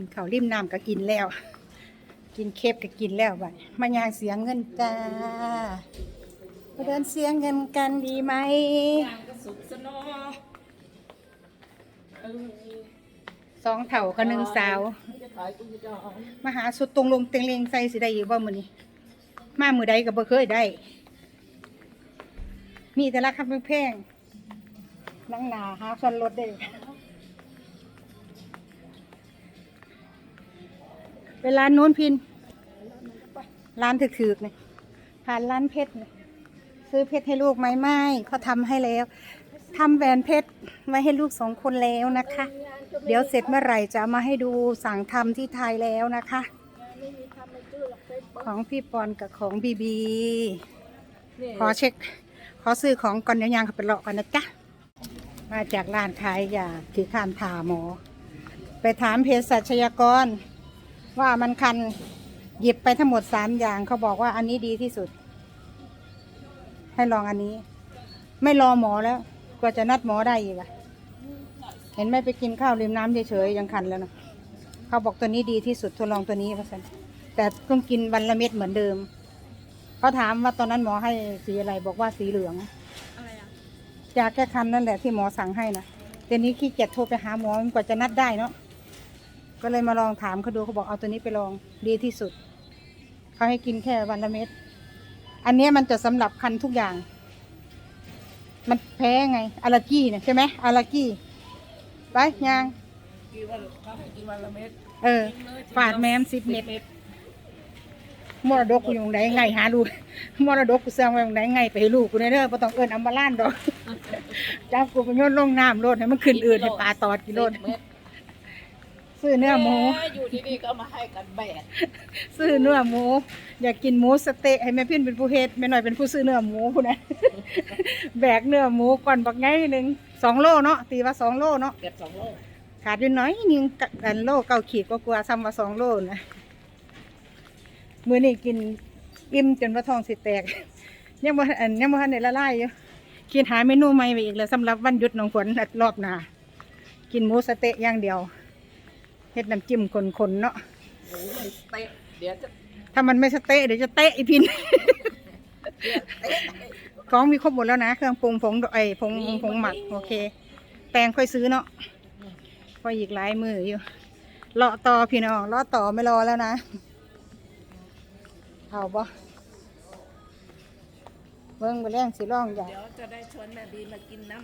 กินข้าวริมน้ำก็กินแล้ว กินเคฟก็กินแล้วบัดมายางเสียงเงินจ้ามาเดินเสียงเงินกันดีไหมยางก็สุกสนอสองเถ่ากับหนึ่งสาว มาหาสุดตรงลงเต็งเลงใส่สิได้อยู่บ่มือนี้ มามือใดก็บ่เคยได้ มีแต่ราคาแพงนั่งหนาหาส่วนลดได้ เวลานโน้นพิน ร้านถึกๆเนี่ยผ่านร้านเพชรเนี่ยซื้อเพชรให้ลูกไหมไม่เขาทำให้แล้วทำแหวนเพชรไว้ให้ลูกสองคนแล้วนะคะ เดี๋ยวเสร็จเมื่อไหร่จะมาให้ดูสั่งทำที่ไทยแล้วนะคะ ของพี่ปอนกับของบีบี ขอเช็ค ขอซื้อของก่อนเดี๋ยวยางเขาไปเลาะก่อนนะจ๊ะมาจากร้านขายยาที่ข้ามถาหมอ ไปถามเภสัชยกร ว่ามันคันหยิบไปทั้งหมดสามอย่างเขาบอกว่าอันนี้ดีที่สุด ให้ลองอันนี้ ไม่รอหมอแล้วกว่าจะนัดหมอได้อีกอะเห็นไหมไปกินข้าวริมน้ำเฉยๆยังคันแล้วนะเขาบอกตัวนี้ดีที่สุดทดลองตัวนี้เพราะฉะนั้นแต่ต้องกินวันละเม็ดเหมือนเดิมเขาถามว่าตอนนั้นหมอให้สีอะไรบอกว่าสีเหลืองอะไรอะยาแก้คันนั่นแหละที่หมอสั่งให้นะเดี๋ยวนี้ขี้เกียจโทรไปหาหมอกว่าจะนัดได้เนาะ ก็เลยมาลองถามเขาดูเขาบอกเอาตัวนี้ไปลองดีที่สุด เขาให้กินแค่วันละเม็ด อันเนี้ยมันจะสำหรับคันทุกอย่าง มันแพ้ไงอะลาจี้เนี่ยใช่ไหมอะลาจี้ไปยางกินวันเขาให้กินวันละเม็ดเออฝาดแม้มสิบเม็ดมรดกกูอยู่ไหนไงหาดูมรดกกูเสื่อมไว้ตรงไหนไงไปให้ลูกกูเด้อบ่ต้องเอิ้นอัมบาลานดอกจับกูไปโยนลงน้ำโลดให้มันขึ้นอืดให้ปลาตอดกิโลดสิบเม็ด ซื้อเนื้อหมู แอยู่ดีๆก็เอามาให้กันแบกซื้อเนื้อหมู อยากกินหมูสะเต๊ะให้แม่พินเป็นผู้เฮ็ดแม่หน่อยเป็นผู้ซื้อเนื้อหมูผู้นั้นแบกเนื้อหมูก่อนบักไงหนึ่งสองโลเนาะตีว่าสองโลเนาะเก็บสองโลขาดอยู่น้อยหนึงกะอันโลเก้าขีดก็กลัวาซ้ำว่าสองโลนะมื้อนี้กินอิ่มจนว่าท้องสิแตก ยังบ่อันยังบ่ทันได้ละลายอยู่คิดหาเมนูใหม่ไปอีกแล้วสำหรับวันหยุดน้องฝนอาทิตย์รอบหน้ากินหมูสะเต๊ะอย่างเดียวเฮ็ดน้ำจิ้มคนๆเนาะหมูไม่เตะเดี๋ยวจะถ้ามันไม่สะเต๊ะเดี๋ยวจะเตะอีพินเดี๋ยวเตะของมีครบหมดแล้วนะเครื่องปรุงผงไอ้ผงมีผงหมักมีโอเค แตงค่อยซื้อเนาะพออีกหลายมืออยู่เลาะต่อพี่น้องเลาะต่อไม่รอแล้วนะเอาบ่เบิ่งไปแรงสิร่องอย่าเดี๋ยวจะได้ชวนแม่บีมากินน้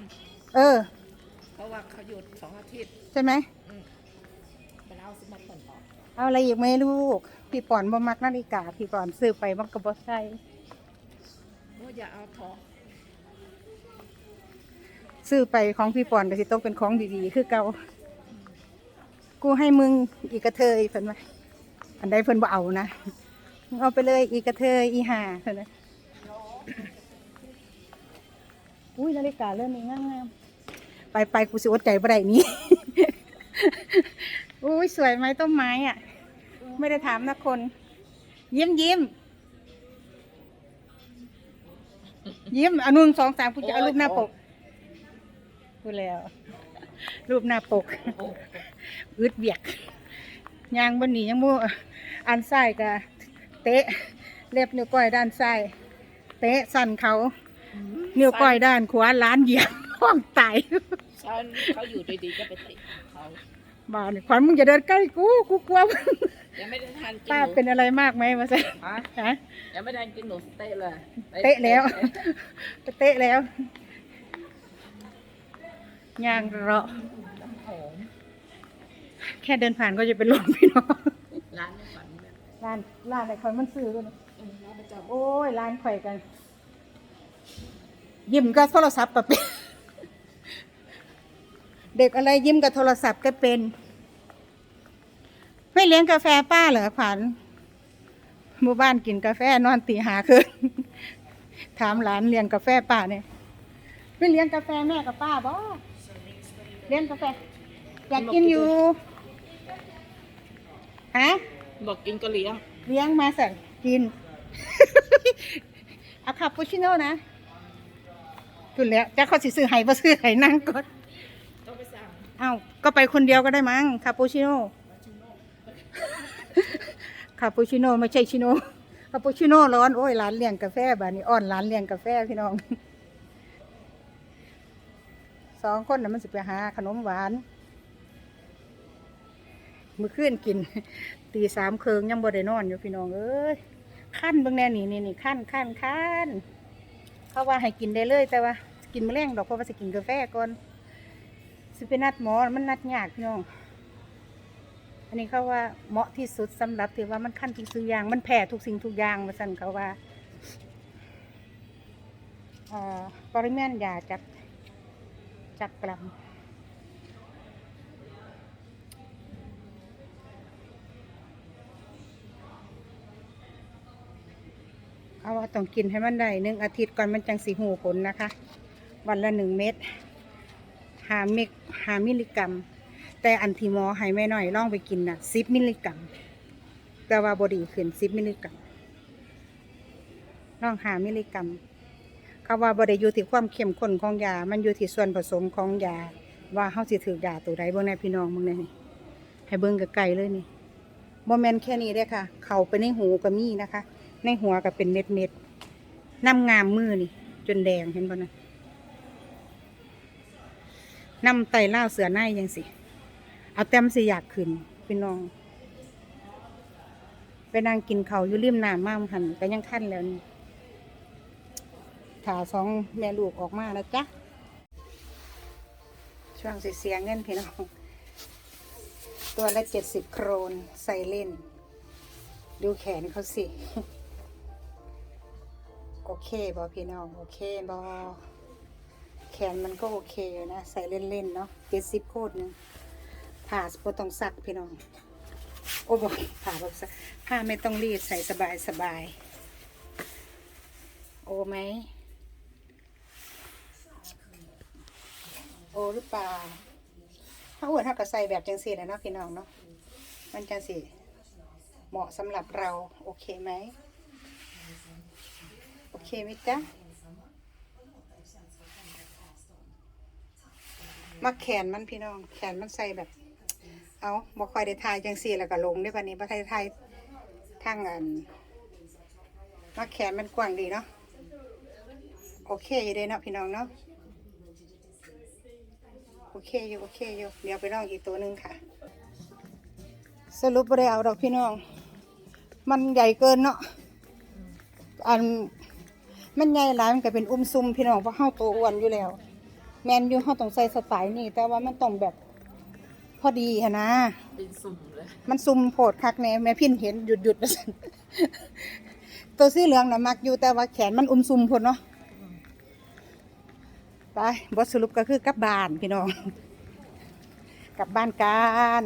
เออำเพราะว่าเขาหยุดสองอาทิตย์ใช่ไหมไปเอาสิมาต่อนต่อ เอาอะไรอีกไหมลูก พี่ป่อนบ่มักนาฬิกา พี่ป่อนซื้อไปมันก็บ่ใช่โอ้อย่าเอาทองซื้อไปของพี่ป่อนก็สิต้องเป็นของดีๆ คือเก่ากูให้มึงอีกกระเทยเพิ่นว่าอันใดเพิ่นบ่เอานะมึงเอาไปเลยอีกกระเทยอีห่าเพิ่นนะอุ้ยนาฬิกาเริ่มมีงามๆไปไปกูสิอดใจบ่ได้นี้ อุ้ยสวยไหมต้นไม้อะ ไม่ได้ถามนะคน ยิ้มยิ้มยิ้มอันนุ่นสองสามกูจะเอารูปหน้าปกพูดแล้ว รูปหน้าปกอึดเบียกยางบนนี้ยังมูอันซ้ายกะเตะ เล็บนิ้วก้อยด้านซ้ายเตะสั่นเขานิ้วก้อยด้านขวาล้านเหยียบห้องตายฉันเขาอยู่ดีๆก็ไปเตะเขา บ้านขวัญมึงจะเดินใกล้กูกูกลัวยังไม่ได้ทานกินป้าหนูเป็นอะไรมากไหมมาซะฮะฮะยังไม่ได้กินหนูเตะเลยเตะแล้วไปเตะแล้วยางเราะหอมแค่เดินผ่านก็จะเป็นลมพี่น้องร้านในฝันแบบร้านร้านอะไรคอยมันซื้อกันอืมร้านประจำโอ้ยร้านข่อยกัน ยิ้มกับโทรศัพท์ก็เป็น เด็กอะไรยิ้มกับโทรศัพท์ก็เป็น ไม่เลี้ยงกาแฟป้าเหรอขวัญหมู่บ้านกินกาแฟนอนตีหาคืนถามหลานเลี้ยงกาแฟป้าเนี่ยไม่เลี้ยงกาแฟแม่กับป้าบ่เลี้ยงกาแฟอยากกินอยู่ฮะบอกกินก็เลี้ยง เลี้ยงมาสั่งกินเอาคาปูชิโน่นะคุนแล้วจะเขาสิซื้อไห้บ่ซื้อไห้นั่งก่อนต้ อ้าก็ไปคนเดียวก็ได้มั้งคาปูชิโน่คาปูชิโน่ไม่ใช่ชิโน่คาปูชิโน่ร้อนโอ้ยร้านเลี้ยงกาแฟบ้านนี้อ่อนร้านเลี้ยงกาแฟพี่น้องสองคนน่ะมันสิไปหาขนมหวานมือขึ้นกิน ตีสามเคืองยังบ่ได้นอนอยู่พี่น้องเอ้ยขั้นเบิ่งแน่นี่นี่นี่ขั้นขั้นขั้นเขาว่าให้กินได้เลยแต่ว่า กินมะแรงดอกเพราะว่าจะกินกาแฟก่อน สิไปนัดหมอมันนัดยากพี่น้อง อันนี้เขาว่าเหมาะที่สุดสำหรับที่ว่ามันขั้นทุกสิ่งอย่าง มันแผ่ทุกสิ่งทุกอย่างมาสั่นเขาว่าอปริมาณยาจากจากกลัมเขาว่าต้องกินให้มันได้หนึ่งอาทิตย์ก่อนมันจังสีหูผลนะคะ วันละหนึ่งเม็ด หาเมกหามิลลิกรัม แต่อันที่หมอให้แม่น้อยลองไปกินน่ะสิบมิลลิกรัม แต่ว่าบอดีขึ้นสิบมิลลิกรัมลองหามิลลิกรัมเขาว่าบไดีอยู่ที่ความเข้มข้นของยา มันอยู่ที่ส่วนผสมของยา ว่าเฮาสิถือยาตัวใดเบิ่งในพี่น้องเบิ่งในนี่ให้เบิ่งกับไก่เลยนี่บ่แมนแค่นี้เด้อค่ะ เข้าไปในหูก็มีนะคะ ในหัวก็เป็นเม็ดเม็ดๆน้ำงามมือนี่ จนแดงเห็นบ่นะ น้ำไตเล่าเสือในยังสิ เอาแต้มสิอยากขึ้นพี่น้อง ไปนั่งกินเขาอยู่ริมน้ำมากหันก็ยังขั้นแล้วนี่ถาสองแม่ลูกออกมาแล้วจ้ะ ช่วงเสียเงินพี่น้อง ตัวละเจ็ดสิบโครนใส่เล่น ดูแขนเขาสิ โอเคบอพี่น้อง โอเคบอ แขนมันก็โอเคนะ ใส่เล่นๆเนาะเจ็ดสิบโคตรนึงผ่าบ่ต้องซักพี่น้อง โอ้บ่ผ่าบ่ซักผ้าไม่ต้องรีดใส่สบายสบาย โอไหม โอหรือเปล่าถ้าอ้วนถ้าก็ใส่แบบจังสีนะเนาะพี่น้องเนาะมันจังสีเหมาะสำหรับเรา โอเคไหม โอเคไหมจ๊ะ มักแขนมันพี่น้อง แขนมันใส่แบบ เอาบ่ค่อยได้ทายจังสี่แล้วก็ลงได้ปะนี้บ่ได้ทายทางอันมักแขนมันกว้างดีเนาะโอเคอยู่เด้เนาะพี่น้องเนาะโอเคอยู่โอเคอยู่เดี๋ยวไปลองอีกตัวหนึ่งค่ะ สรุปบ่ได้เอาดอกพี่น้อง มันใหญ่เกินเนาะอันมันใหญ่หลายมันก็เป็นอุ้มซุมพี่น้องเพราะเฮาตัวอ้วนอยู่แล้ว แมนยูเขาต้องใส่สไตล์นี่แต่ว่ามันต้องแบบพอดีค่ะนะ เป็นสุ่มเลยมันซุ่มโผดคักแน่แม่พินเห็นหยุดหยุดไปสั่นตัวสีเหลืองน่ะมักอยู่แต่ว่าแขนมันอุ้มซุ่มพดเนาะไปบทสรุปก็คือกลับบ้านพี่น้อง กลับบ้านกัน